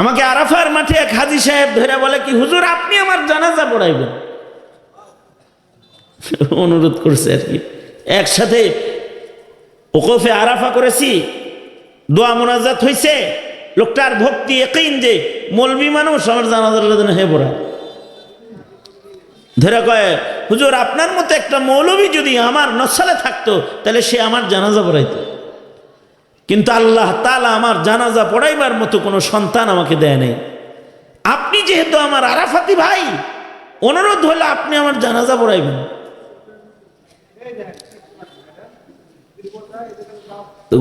আমাকে আরাফার মাঠে এক হাজি সাহেব ধরে বলে কি, হুজুর, আপনি আমার জানাজা পড়াইবেন? অনুরোধ করছে আর কি। একসাথে ওকফে আরাফা করেছি, দোয়া মোনাজাত হয়েছে লোকটার ভক্তি একইন যে মলবি মানুষ আমার জানাজার জন্য হে পড়া ধরে কয়, হুজুর, আপনার মতো একটা মৌলবী যদি আমার নসালে থাকতো, তাহলে সে আমার জানাজা পড়াইতো। কিন্তু আল্লাহ তালা আমার জানাজা পড়াইবার মতো কোনো সন্তান আমাকে দেয় নাই। আপনি যেহেতু আমার আরাফাতি ভাই, অনুরোধ হলে আপনি আমার জানাজা পড়াইবেন।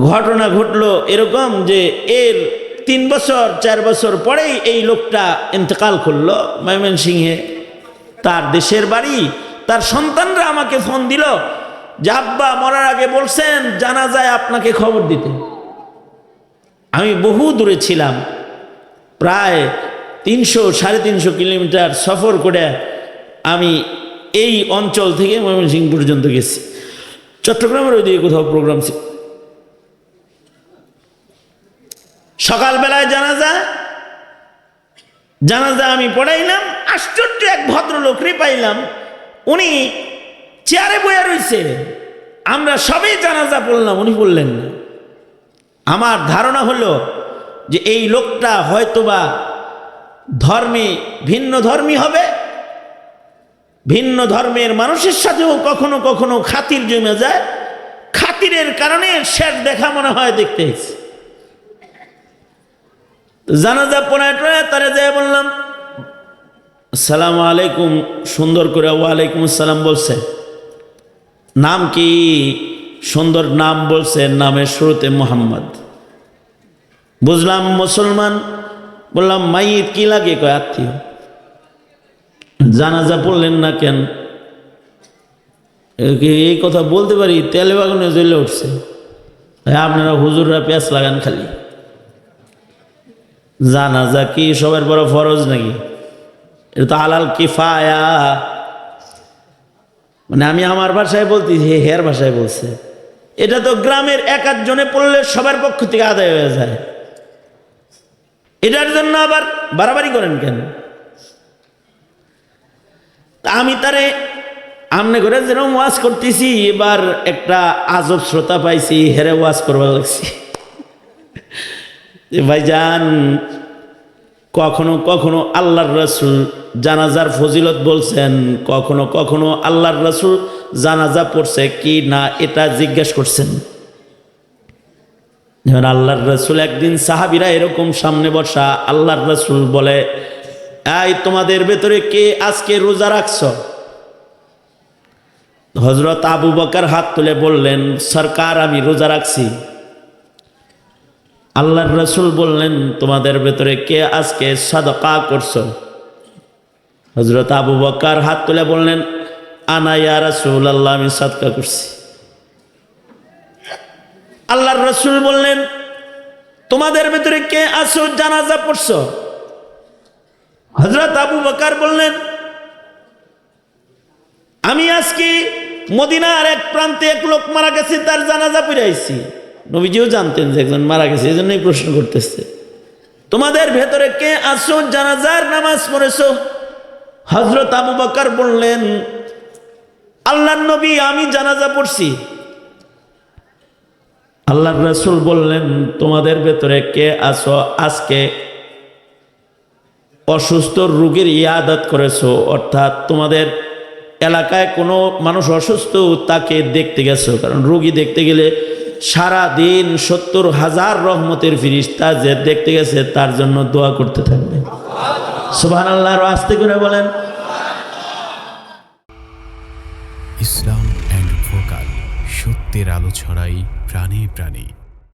ঘটনা ঘটলো এরকম যে এর তিন বছর, চার বছর পরেই এই লোকটা ইন্তেকাল করল ময়মনসিংহে। তার দেশের বাড়ি, তার সন্তানরা আমাকে ফোন দিল যে, আব্বা, মরার আগে বলছেন জানা যায় আপনাকে খবর দিতে। আমি বহু দূরে ছিলাম। প্রায় তিনশো, সাড়ে তিনশো কিলোমিটার সফর করে আমি এই অঞ্চল থেকে ময়মনসিংহ পর্যন্ত গেছি। চট্টগ্রামের ওইদিকে কোথাও প্রোগ্রাম ছিল। সকালবেলায় জানাজা জানাজা আমি পড়াইলাম। আশ্চর্য এক ভদ্রলোক রে পাইলাম। উনি চেয়ারে বইয়া রয়েছে আমরা সবাই জানাজা পড়লাম, উনি বললেন না। আমার ধারণা হলো যে এই লোকটা হয়তোবা ধর্মে, ভিন্ন ধর্মী হবে, ভিন্ন ধর্মের মানুষের সাথেও কখনো কখনো খাতির জমে যায়, খাতিরের কারণে শেষ দেখা মনে হয় দেখতে এসেছে। জানাজা টড়ায় তারা যায় বললাম, আসসালামু আলাইকুম। সুন্দর করে ওয়ালাইকুম আসসালাম বলছে, নাম কি? সুন্দর নাম বলছে, নামের শুরুতে মোহাম্মদ। বুঝলাম মুসলমান, বললাম মাইয়ের কি লাগে? কয়, আত্মীয়। জানাজা পড়লেন না কেন? এই কথা বলতে পারি? তেলে বাগানে জ্বলে উঠছে। আপনারা হুজুররা পেঁয়াজ লাগান খালি। জানাজা কি সবার বড় ফরজ নাকি? এটা তো আলাল কিফায়া। মানে আমি আমার ভাষায় বলছি হে হের ভাষায় বলছে। এটা তো গ্রামের এক আধজনে পড়লে সবার পক্ষ থেকে আদায় হয়ে যায়। এটার জন্য আবার বাড়াবাড়ি করেন কেন? আমি তারে আমনে করে যেরকম ওয়াজ করতেছি, এবার একটা আজব শ্রোতা পাইছি, হেরে ওয়াজ করবার লাগছি। ভাইজান কখনো কখনো আল্লাহর রসুল জানাজার ফজিলত বলছেন, কখনো কখনো আল্লাহর রসুল জানাজা পড়ছে কি না এটা জিজ্ঞেস করছেন। যেমন আল্লাহর রসুল একদিন সাহাবিরা এরকম সামনে বসা, আল্লাহর রসুল বলে, এই তোমাদের ভেতরে কে আজকে রোজা রাখছ? হজরত আবু বকার হাত তুলে বললেন, সরকার, আমি রোজা রাখছি। আল্লাহর রসুল বললেন, তোমাদের ভেতরে কে আজকে সাদকা করছ? হজরত আবু বকার হাত তুলে বললেন, আনা ইয়া রসুল আল্লাহ আমি সাদকা করছি। আল্লাহর রসুল বললেন, তোমাদের ভেতরে কে আসো জানাজা পড়ছো? হজরত আবু বকার বললেন, আমি আজকে মদিনার এক প্রান্তে এক লোক মারা গেছে, তার জানাজা পড়ে আইছি। নবীজিও জানতেন যে একজন মারা গেছে এই জন্যই প্রশ্ন করতেছে। তোমাদের ভেতরে কে আসো জানাজার নামাজ পড়েছো? হজরত আবু বকার বললেন আল্লাহ নবী, আমি জানাজা পড়ছি। আল্লাহ রসুল বললেন, তোমাদের ভেতরে কে আসো আজকে অসুস্থ রোগীর ইয়াদাত করেছ, অর্থাৎ তোমাদের এলাকায় কোনো মানুষ অসুস্থ, তাকে দেখতে গেছো। কারণ রুগী দেখতে গেলে সারা দিন সত্তর হাজার রহমতের ফিরিস্তা যে দেখতে গেছে, তার জন্য দোয়া করতে থাকবে। সুবাহ আল্লাহর আস্তে করে বলেন। ইসলাম অ্যান্ড ভোকাল, সত্যের আলো ছড়াই প্রাণে প্রাণে।